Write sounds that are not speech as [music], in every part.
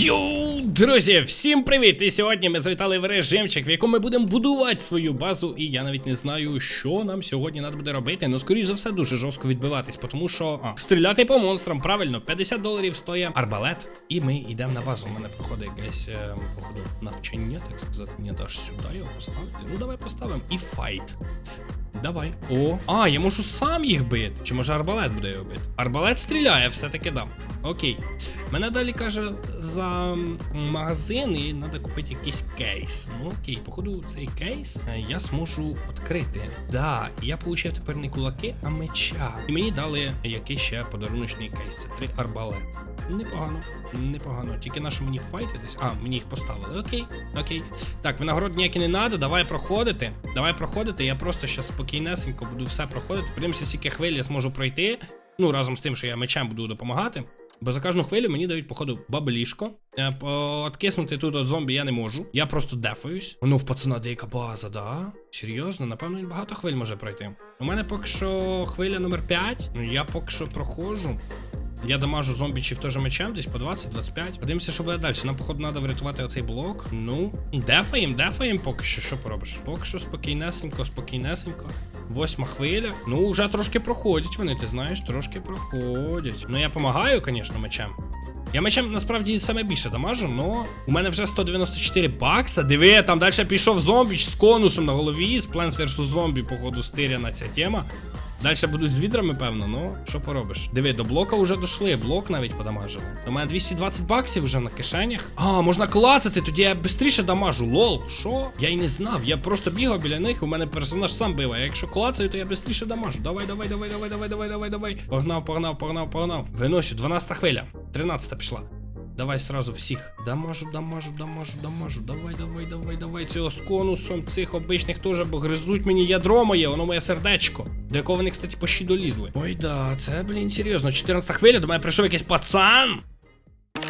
Йоу, друзі, всім привіт! І сьогодні ми завітали в режимчик, в якому ми будемо будувати свою базу. І я навіть не знаю, що нам сьогодні треба буде робити. Ну, скоріш за все, дуже жорстко відбиватись, тому що а, стріляти по монстрам, правильно, 50 доларів стоїть арбалет. І ми йдемо на базу. У мене проходить якесь е, походу навчання, так сказати. Мені даш сюди його поставити. Ну давай поставимо. І файт. Давай. О. А, я можу сам їх бити. Чи може арбалет буде його бити? Арбалет стріляє, все-таки дам. Окей. Мене далі каже за магазин і треба купити якийсь кейс. Ну окей, походу, цей кейс е, я зможу відкрити. Да, я получив тепер не кулаки, а меча. І мені дали якийсь ще подаруночний кейс. Це три арбалети. Непогано, непогано. Тільки на що мені файтитись? А, мені їх поставили. Окей, окей. Так, винагород ніякі не треба, давай проходити. Давай проходити. Я просто ще спокійнесенько буду все проходити. Подивимося, скільки хвиль я зможу пройти. Ну, разом з тим, що я мечем буду допомагати. Бо за кожну хвилю мені дають, походу, баблішко. Е, Откиснути тут от зомбі я не можу. Я просто дефаюсь. Ну, в пацана деяка база, да? Серйозно, напевно, він багато хвиль може пройти. У мене поки що хвиля номер 5. Ну я поки що проходжу. Я дамажу зомбічів теж мечем, десь по 20-25. Подивимося, що буде далі. Нам, походу, треба врятувати оцей блок. Ну, дефаєм, дефаєм поки що. Що поробиш? Поки що спокійнесенько, спокійнесенько. Восьма хвиля. Ну, вже трошки проходять вони, ти знаєш, трошки проходять. Ну, я допомагаю, звісно, мечем. Я мечем насправді саме більше дамажу, но у мене вже 194 бакса. Диви, там далі пішов зомбіч з конусом на голові, з Plants vs. Зомбі, походу, стиряна ця тема. Далі будуть з відрами, певно, ну що поробиш? Диви, до блока вже дошли, блок навіть подамажили. У мене 220 баксів вже на кишенях. А, можна клацати, тоді я швидше дамажу. Лол, що? Я й не знав. Я просто бігав біля них, у мене персонаж сам бив. А якщо клацаю, то я швидше дамажу. Давай, давай, давай, давай, давай, давай, давай, давай. Погнав, погнав, погнав, погнав. Виносю, 12 хвиля. 13 пішла. Давай сразу всіх. Дамажу, дамажу, дамажу, дамажу. Давай, давай, давай, давай. Цього з конусом, цих обичних теж, бо гризуть мені ядро моє, воно моє сердечко. До якого вони, кстати, почти долізли. Ой, да, це, блін, серйозно. 14 хвиля, до мене прийшов якийсь пацан.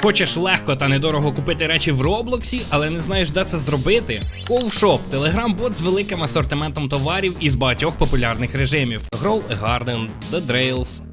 Хочеш легко та недорого купити речі в Роблоксі, але не знаєш, де це зробити? Ковшоп телеграм-бот з великим асортиментом товарів із багатьох популярних режимів: Grow a Garden, The Drails,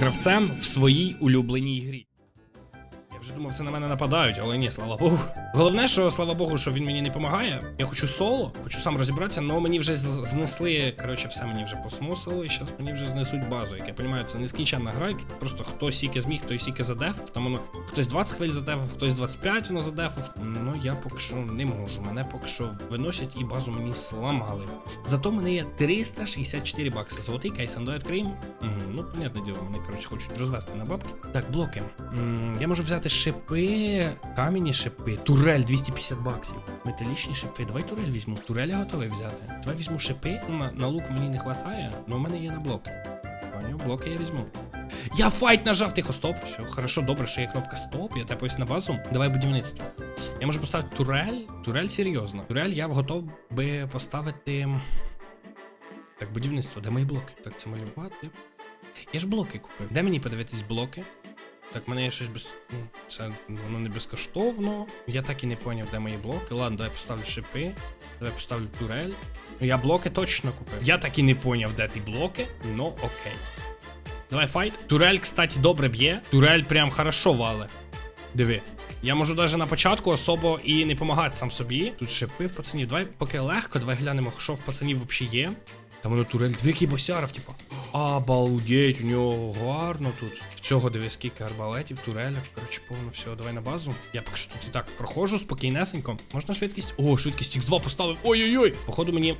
гравцем в своїй улюбленій грі. Я вже думав, це на мене нападають, але ні, слава Богу. Головне, що слава Богу, що він мені не допомагає. Я хочу соло, хочу сам розібратися, але мені вже знесли. Коротше, все мені вже посмусило, і зараз мені вже знесуть базу. Як я розумію, це нескінченна гра, і тут просто хто сіки зміг, той сіки задефав. Там воно хтось 20 хвиль задефав, хтось 25 воно задефав. Ну я поки що не можу. Мене поки що виносять і базу мені сламали. Зато мене є 364 бакси. Золотий кейс, андо відкриємо. Угу, ну, понятне діло, вони, коротше, хочуть розвести на бабки. Так, блоки. М, я можу взяти шипи, кам'яні шипи, турель 250 баксів. Металічні шипи. Давай турель візьму. Турель я готовий взяти. Давай візьму шипи. На, на лук мені не вистачає, але в мене є на блоки. Поняв, блоки я візьму. Я файт нажав, тихо, стоп. Все, хорошо, добре, що є кнопка стоп. Я тепаюсь на базу. Давай будівництво. Я можу поставити турель. Турель серйозно. Турель я б готов би поставити. Так, будівництво, де мої блоки? Так, це малювати. Я ж блоки купив. Де мені подивитись блоки? Так, в мене є щось без. ну, Це воно не безкоштовно. Я так і не поняв, де мої блоки. Ладно, давай поставлю шипи. Давай поставлю турель. Ну я блоки точно купив. Я так і не поняв, де ті блоки. Ну окей. Давай файт. Турель, кстати, добре б'є. Турель прям хорошо вале. Диви. Я можу навіть на початку особо і не допомагати сам собі. Тут шипи в пацанів. Давай, поки легко, давай глянемо, що в пацанів взагалі є. Там воно турель дві босяров, типа. Обалдеть, у нього гарно тут. В цього диви скільки арбалетів, турелек. Коротше, повно все, давай на базу. Я поки що тут і так проходжу спокійнесенько. Можна швидкість? О, швидкість X2 поставив. Ой-ой-ой. Походу мені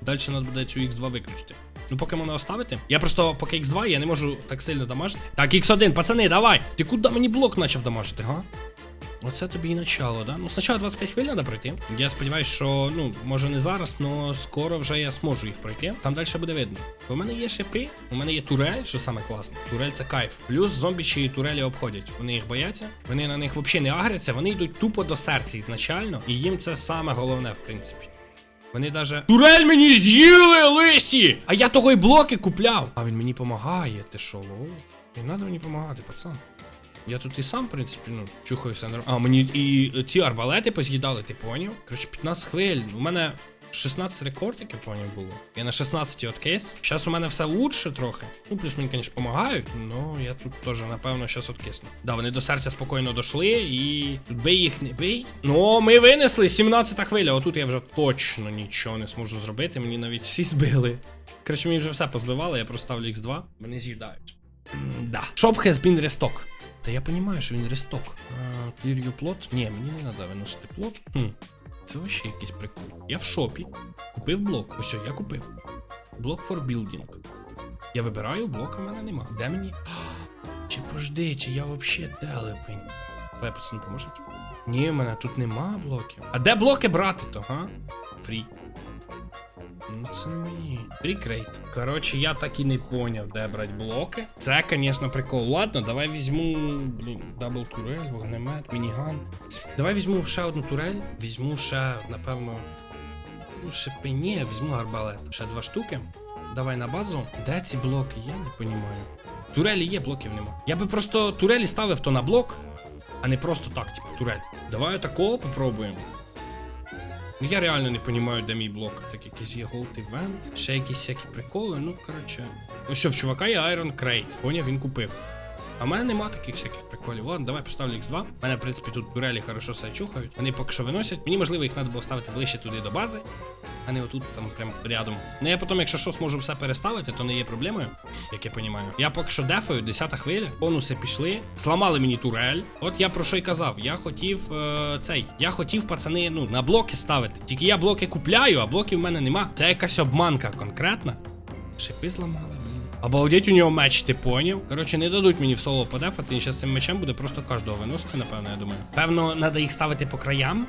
далі треба буде цю X2 виключити. Ну, поки мене оставити. Я просто поки X2 я не можу так сильно дамажити. Так, X1, пацани, давай! Ти куди мені блок почав дамажити, га? Оце тобі і начало, да? Ну, спочатку 25 хвилин треба пройти. Я сподіваюся, що, ну, може не зараз, але скоро вже я зможу їх пройти. Там далі буде видно. У мене є шипи, у мене є турель, що саме класно. Турель це кайф. Плюс зомбічі і турелі обходять. Вони їх бояться, вони на них взагалі не агряться, вони йдуть тупо до серця ізначально. І їм це саме головне, в принципі. Вони даже. Турель мені з'їли, лисі! А я того й блоки купляв. А він мені помагає, ти що, лоу? Не треба мені допомагати, пацан. Я тут і сам, в принципі, ну, чухаюся на. А, мені і ці арбалети поз'їдали, ти поняв? Коротше, 15 хвиль. У мене 16 рекордів, я поняв, було. Я на 16 от кейс. Зараз у мене все лучше трохи. Ну, плюс мені, звісно, допомагають. Ну, я тут теж, напевно, зараз откисну. Да, вони до серця спокійно дошли і. Тут бий їх не бий. Ну, ми винесли 17 хвиля. Отут я вже точно нічого не зможу зробити. Мені навіть всі збили. Коротше, мені вже все позбивали, я проставлю X2. Вони з'їдають. Да. Shop has been restock. Та я розумію, що він ресток. Clear плот? Ні, мені не треба виносити плот. Хм. Це вообще якийсь прикол. Я в шопі. Купив блок. Ось, я купив. Блок for building. Я вибираю, блока в мене нема. Де мені? [gasps] Чи пожди, чи я вообще телепень? Пацан поможуть? Ні, в мене тут нема блоків. А де блоки брати то, га? Фрі. Ну, це мені. Прикрейт. Коротше, я так і не поняв, де брати блоки. Це, звісно, прикол. Ладно, давай візьму. Блін, дабл турель, вогнемет, мініган. Давай візьму ще одну турель. Візьму ще, напевно. Ну, шипи, ні, візьму арбалет. Ще два штуки. Давай на базу. Де ці блоки? Я не розумію. Турелі є, блоків нема. Я би просто турелі ставив то на блок, а не просто так, типу, турель. Давай такого попробуємо. Ну я реально не розумію, де мій блок. Так якийсь є Gold Event, ще якісь всякі приколи, ну коротше. Ось що, в чувака є Iron Crate. Коня він купив. А в мене нема таких всяких приколів. Ладно, давай поставлю X2. У мене, в принципі, тут турелі хорошо себе чухають. Вони поки що виносять. Мені можливо їх треба було ставити ближче туди до бази, а не отут там прям рядом. Ну я потім, якщо що, зможу все переставити, то не є проблемою, як я розумію. Я поки що дефаю, 10 хвиля, бонуси пішли, зламали мені турель. От я про що й казав. Я хотів е, цей. Я хотів, пацани, ну, на блоки ставити. Тільки я блоки купляю, а блоків в мене нема. Це якась обманка конкретна. Шипи зламали. Обалдеть у нього меч, ти поняв? Коротше, не дадуть мені в соло подефати, і зараз цим мечем буде просто кожного виносити, напевно, я думаю. Певно, треба їх ставити по краям,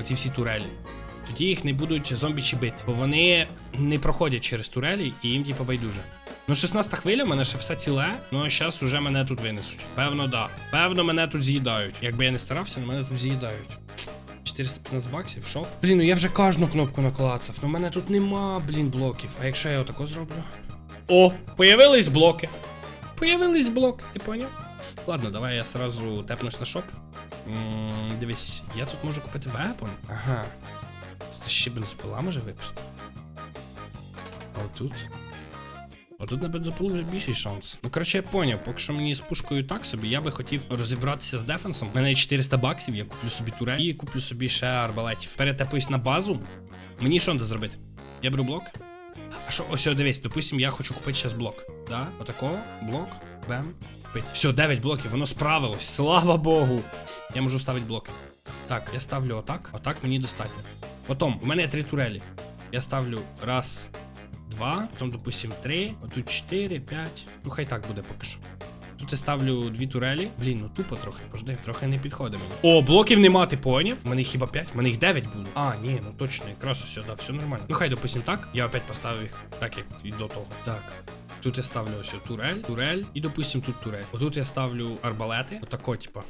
оці всі турелі. Тоді їх не будуть зомбічі бити, бо вони не проходять через турелі і їм типу байдуже. Ну, 16 хвиля, в мене ще все ціле, ну зараз уже мене тут винесуть. Певно, да. Певно, мене тут з'їдають. Якби я не старався, мене тут з'їдають. 415 баксів, що? Блін, ну я вже кожну кнопку наклацав. Ну мене тут нема, блін, блоків. А якщо я отако зроблю? О, появились блоки. Появились блоки, ти поняв? Ладно, давай я сразу тепнусь на шоп. М, Дивись, я тут можу купити вепон. Ага. Це ще бензопила може випустити. А отут. А тут на бензопилу вже більший шанс. Ну, коротше, я поняв, поки що мені з пушкою так собі, я би хотів розібратися з дефенсом. У мене є 400 баксів, я куплю собі турель і куплю собі ще арбалетів. Перетепуюсь на базу. Мені що треба зробити? Я беру блок. А що, ось, дивись, допустим, я хочу купити зараз блок. Да? Отакого, блок, бем, купити. Все, 9 блоків, воно справилось, слава Богу. Я можу ставити блоки. Так, я ставлю отак, отак мені достатньо. Потім, у мене три турелі. Я ставлю раз, два, потім, допустим, три, отут чотири, п'ять. Ну хай так буде поки що. Тут я ставлю дві турелі. Блін, ну тупо трохи, пожди, трохи не підходить мені. О, блоків нема, ти поняв? У мене їх хіба 5? У мене їх 9 було. А, ні, ну точно, якраз все, да, все нормально. Ну хай, допустим, так. Я опять поставив їх так, як і до того. Так. Тут я ставлю ось турель, турель, і допустим тут турель. Отут я ставлю арбалети, отако, типа.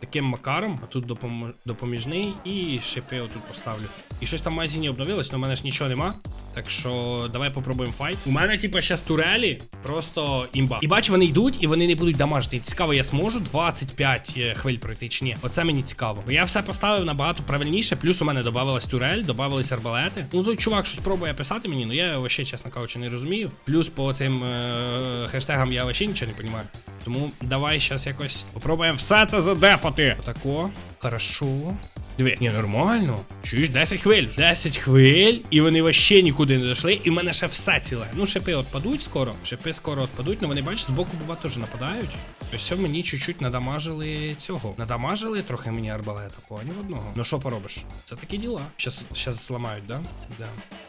Таким макаром, а тут допом... допоміжний і шипи отут поставлю. І щось там в магазині обновилось, але в мене ж нічого нема. Так що давай попробуємо файт. У мене, типа, зараз турелі, просто імба. І бач, вони йдуть і вони не будуть дамажити. І цікаво, я зможу 25 е, хвиль пройти чи ні. Оце мені цікаво. Бо я все поставив набагато правильніше. Плюс у мене додавалась турель, додавались арбалети. Ну той чувак щось пробує писати мені, ну я його ще, чесно кажучи, не розумію. Плюс по цим е- хештегам я вообще нічого не розумію. Тому давай зараз якось попробуємо все це задефати. Отако. Хорошо. Диви, ні, нормально. Чуєш, 10 хвиль. 10 хвиль, і вони вообще нікуди не дійшли, і в мене ще все ціле. Ну, шипи отпадуть скоро. Шипи скоро отпадуть, але вони, бачиш, збоку бува теж нападають. Ось мені чуть-чуть надамажили цього. Надамажили трохи мені арбалета, поняв одного. Ну що поробиш? Це такі діла. Щас, щас зламають, да? Да.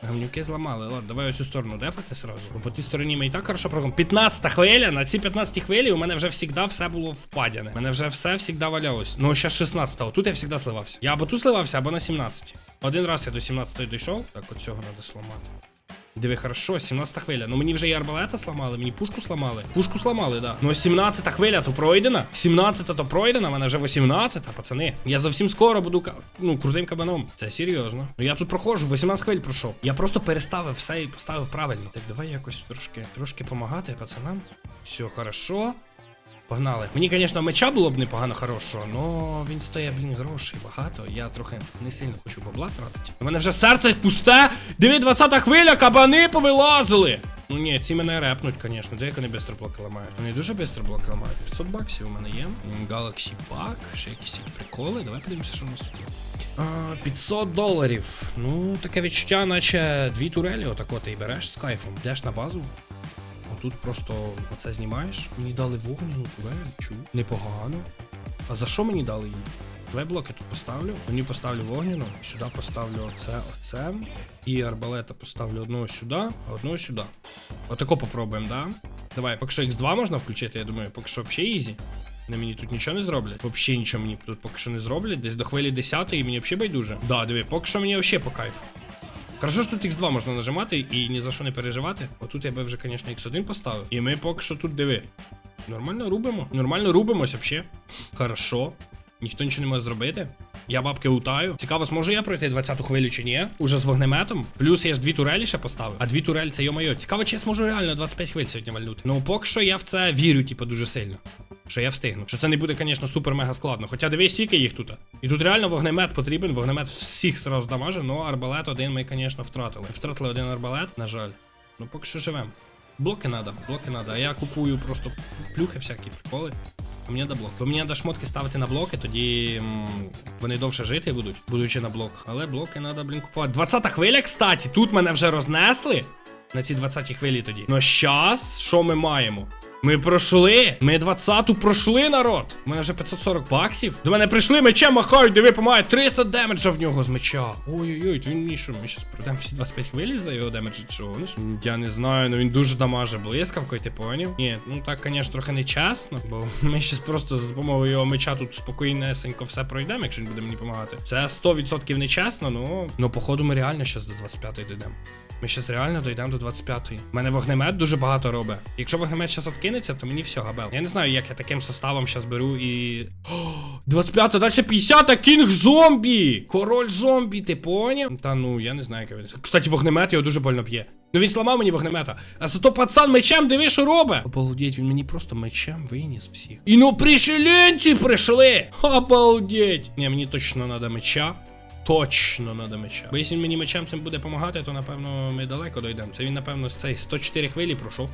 Гамнюки зламали. Ладно, давай оцю сторону дефати сразу. Бо по тій стороні ми і так хорошо програм. 15 хвиля, на цій 15 хвилі у мене вже завжди все було впадяне. У мене вже все завжди валялось. Ну, ще 16-го. Тут я завжди сливався. Я або тут сливався, або на 17. Один раз я до 17 дійшов. Так, от цього треба сламати. Диви, хорошо, 17 хвиля. Ну мені вже і арбалета сломали, мені пушку сломали. Пушку сломали, да. Ну 17 хвиля то пройдена. 17 то пройдена, в мене вже 18, пацани. Я зовсім скоро буду ну, крутим кабаном. Це серйозно. Ну я тут проходжу, 18 хвиль пройшов. Я просто переставив все і поставив правильно. Так, давай якось трошки, трошки помагати пацанам. Все хорошо. Погнали. Мені, звісно, меча було б непогано хорошого, але він стоїть, блін, грошей багато. Я трохи не сильно хочу бабла тратити. У мене вже серце пусте. Диви, 20 хвиля, кабани повилазили. Ну ні, ці мене репнуть, звісно. Де як вони швидко блоки ламають? Вони дуже швидко блоки ламають. 500 баксів у мене є. Galaxy Pack, ще якісь приколи. Давай подивимося, що у нас тут є. А, 500 доларів. Ну, таке відчуття, наче дві турелі, отако ти і береш з кайфом. Йдеш на базу, Тут просто оце знімаєш. Мені дали вогняну турель, чу. Непогано. А за що мені дали її? Давай блоки тут поставлю. Мені поставлю вогняну. Сюди поставлю оце, оце. І арбалета поставлю одного сюди, а одного сюди. Отако попробуємо, да? Давай, поки що X2 можна включити, я думаю, поки що взагалі ізі. На мені тут нічого не зроблять. Взагалі нічого мені тут поки що не зроблять. Десь до хвилі 10 і мені взагалі байдуже. Да, диви, поки що мені взагалі по кайфу. Хорошо, що тут X2 можна нажимати і ні за що не переживати. Отут я би вже, звісно, X1 поставив. І ми поки що тут диви. Нормально рубимо. Нормально рубимося взагалі. Хорошо. Ніхто нічого не може зробити. Я бабки лутаю. Цікаво, зможу я пройти 20-ту хвилю чи ні? Уже з вогнеметом. Плюс я ж дві турелі ще поставив. А дві турелі це йо-моє. Цікаво, чи я зможу реально 25 хвиль сьогодні вальнути. Ну поки що я в це вірю, типу, дуже сильно. Що я встигну. Що це не буде, звісно, супер-мега складно. Хоча дивись, скільки їх тут. І тут реально вогнемет потрібен, вогнемет всіх сразу дамаже, але арбалет один ми, звісно, втратили. Втратили один арбалет, на жаль. Ну поки що живемо. Блоки надо, блоки надо. А я купую просто плюхи всякі приколи. А мені да блок. Бо мені треба шмотки ставити на блоки, тоді м, вони довше жити будуть, будучи на блок. Але блоки треба, блін, купувати. 20 хвиля, кстати, тут мене вже рознесли. На ці 20 хвилі тоді. Ну щас, що ми маємо? Ми пройшли. Ми 20-ту пройшли, народ. У мене вже 540 баксів. До мене прийшли, мечем махають, диви, помагають 300 демеджа в нього з меча. Ой-ой-ой, він мені що, ми щас пройдемо всі 25 хвилі за його демеджа, чи що? Я не знаю, ну він дуже дамаже блискавкою, ти поняв? Ні, ну так, звісно, трохи не чесно, бо [laughs] ми щас просто за допомогою його меча тут спокійнесенько все пройдемо, якщо він буде мені допомагати. Це 100% не чесно, ну. Ну, походу, ми реально щас до 25-ї дійдемо. Ми щас реально дійдемо до 25-ї. У мене вогнемет дуже багато робить. Якщо вогнемет щас откинеться, то мені все, габел. Я не знаю, як я таким составом щас беру і. 25-та, далі 50-та, кінг зомбі! Король зомбі, ти поняв? Та ну, я не знаю, як він. Кстати, вогнемет його дуже больно п'є. Ну він сламав мені вогнемета. А зато пацан мечем диви, що робить. Обалдеть, він мені просто мечем виніс всіх. І ну пришеленці прийшли! Обалдеть! Ні, мені точно треба меча. Точно надо меча. Бо якщо він мені мечем цим буде допомагати, то напевно ми далеко дійдемо. Це він, напевно, з цей 104 хвилі пройшов.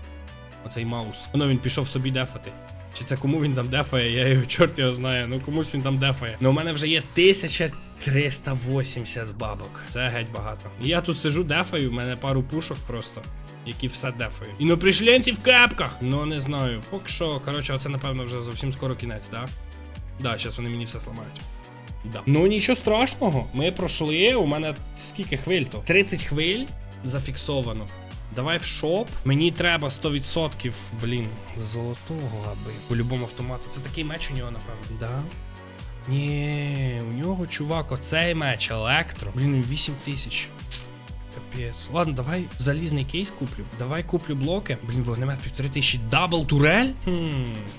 Оцей маус. Воно він пішов собі дефати. Чи це кому він там дефає, я його чорт його знаю. Ну комусь він там дефає. Ну у мене вже є 1380 бабок. Це геть багато. Я тут сижу, дефаю, в мене пару пушок просто. Які все дефають. І ну пришленці в кепках! Ну не знаю. Поки що, коротше, оце напевно вже зовсім скоро кінець, да? Да, зараз вони мені все сламають. Да. Ну нічого страшного. Ми пройшли. У мене скільки хвиль то? 30 хвиль зафіксовано. Давай в шоп. Мені треба 100%, блін, золотого аби. По-любому автомату. Це такий меч у нього, напевно. Да? Ні, у нього, чувак, оцей меч, електро. Блін, 8 тисяч. Капець. Ладно, давай залізний кейс куплю. Давай куплю блоки. Блін, вогнемет півтори тисячі. Дабл турель? Хм.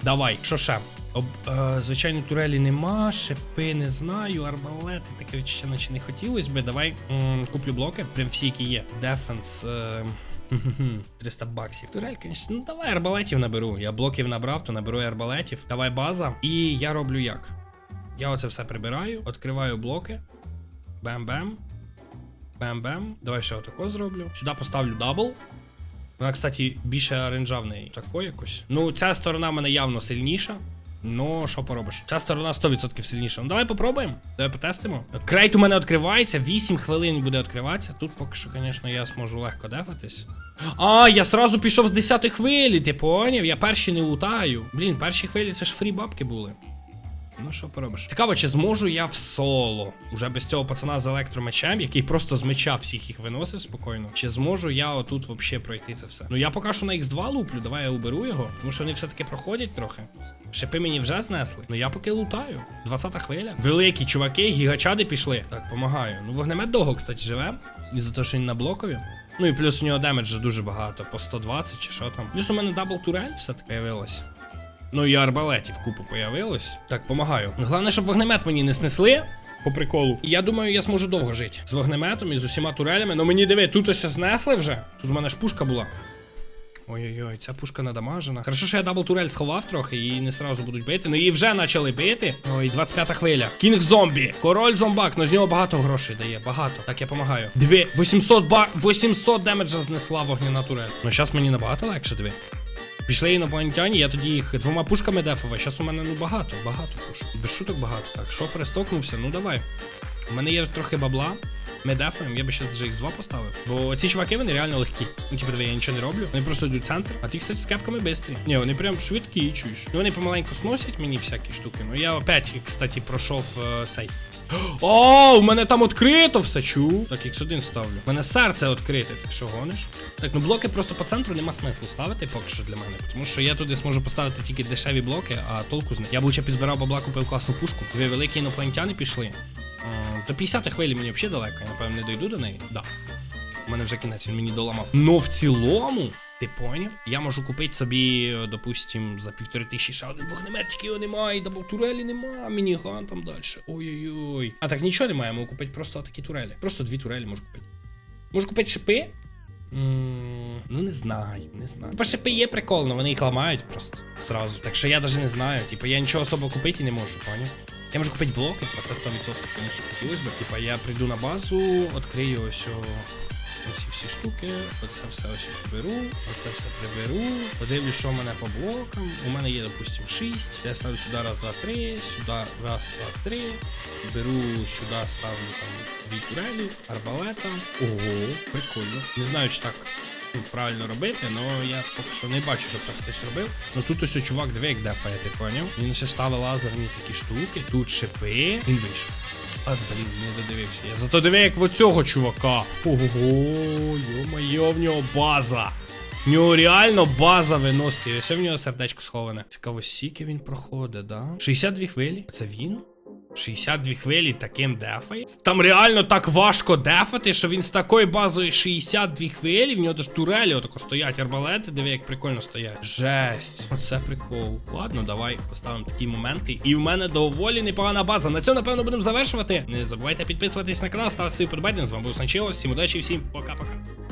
Давай, що ще? Об, е, звичайно, турелі нема, шипи не знаю, арбалети, таке відчуття наче не хотілося би. Давай м, куплю блоки, прям всі, які є. Дефенс. Е, [laughs] 300 баксів. Турель, звісно, ну давай арбалетів наберу. Я блоків набрав, то наберу арбалетів. Давай база. І я роблю як? Я оце все прибираю, відкриваю блоки. Бем-бем. Бем-бем. Давай ще отако зроблю. Сюди поставлю дабл. Вона, кстати, більше оренжа в неї. Тако якось. Ну, ця сторона в мене явно сильніша. Ну, що поробиш? Ця сторона 100% сильніша. Ну давай попробуємо. Давай потестимо. Крейт у мене відкривається, 8 хвилин буде відкриватися. Тут поки що, звісно, я зможу легко дефатись. А, я сразу пішов з 10 хвилі, ти поняв? Я перші не лутаю. Блін, перші хвилі це ж фрі бабки були. Ну, що поробиш? Цікаво, чи зможу я в соло, уже без цього пацана з електромечем, який просто з меча всіх їх виносив спокійно. Чи зможу я отут вообще пройти це все? Ну я поки що на X2 луплю, давай я уберу його, тому що вони все-таки проходять трохи. Шипи мені вже знесли. Ну я поки лутаю. 20 хвиля. Великі чуваки, гігачади пішли. Так, помагаю. Ну вогнемет довго, кстати, живе. І за те, що він на блокові. Ну і плюс у нього демеджа дуже багато, по 120 чи що там. Плюс у мене дабл турель все-таки появилась. Ну і арбалетів купу появилось. Так, помагаю. Головне, щоб вогнемет мені не снесли. По приколу. І я думаю, я зможу довго жити. З вогнеметом і з усіма турелями. Ну мені диви, тут ось знесли вже. Тут у мене ж пушка була. Ой-ой-ой, ця пушка надамажена. Хорошо, що я дабл турель сховав трохи, її не сразу будуть бити. Ну її вже почали бити. Ой, 25 хвиля. Кінг зомбі. Король зомбак, ну з нього багато грошей дає. Багато. Так, я помагаю. Дві. 800 ба... 800 демеджа знесла вогняна турель. Ну зараз мені набагато легше, диви. Пішли інопланетяні, я тоді їх двома пушками дефав, зараз у мене ну багато, багато пушок. Без шуток багато. Так, що перестокнувся? Ну давай. У мене є трохи бабла. Ми дефаємо, я би ще вже X2 поставив. Бо ці чуваки вони реально легкі. Ну, типу, я нічого не роблю. Вони просто йдуть центр. А ті, кстати, з кепками бистрі. Ні, вони прям швидкі, чуєш. Ну вони помаленьку сносять мені всякі штуки. Ну я опять, кстати, пройшов е, цей. О, у мене там відкрито все, чу. Так, X1 ставлю. У мене серце відкрите, так що гониш? Так, ну блоки просто по центру нема смислу ставити поки що для мене. Тому що я туди зможу поставити тільки дешеві блоки, а толку з них. Я б ще підзбирав бабла, купив класну пушку. Дві великі інопланетяни пішли. До 50 хвилі мені взагалі далеко, я напевно не дойду до неї. Да. У мене вже кінець, він мені доламав. Но в цілому, ти поняв? Я можу купити собі, допустим, за півтори тисячі ще один вогнемет, тільки його немає, і дабл турелі нема, мініган там далі. Ой-ой-ой. А так нічого немає, можу купити просто такі турелі. Просто дві турелі можу купити. Можу купити шипи. М, Ну не знаю, не знаю. По шипи є прикольно, вони їх ламають просто зразу. Так що я навіть не знаю. Типу, я нічого особо купити не можу, поняв? Я можу купити блоки, а це 100%, звісно, хотілося б. Типа я прийду на базу, відкрию ось оці всі штуки, оце все ось приберу, оце все приберу, подивлюсь, що в мене по блокам. У мене є, допустим, 6. Я ставлю сюди раз, два, три, сюди раз, два, три. Беру сюди, ставлю там дві турелі, арбалета. Ого, прикольно. Не знаю, чи так правильно робити, але я поки що не бачу, щоб так хтось робив. Ну тут ось чувак диви, як дефає, ти поняв? Він ще ставив лазерні такі штуки, тут шипи, він вийшов. От, блін, не додивився. Я зато диви, як в оцього чувака. Ого, йо-моє, в нього база. В нього реально база виносить. Ще в нього сердечко сховане. Цікаво, скільки він проходить, да? 62 хвилі. Це він? 62 хвилі таким дефає. Там реально так важко дефати, що він з такою базою 62 хвилі, в нього ж турелі отако стоять арбалети, диви, як прикольно стоять. Жесть. Оце прикол. Ладно, давай поставимо такі моменти. І в мене доволі непогана база. На цьому, напевно, будемо завершувати. Не забувайте підписуватись на канал, ставити свої подобання. З вами був Санчело. Всім удачі, всім пока-пока.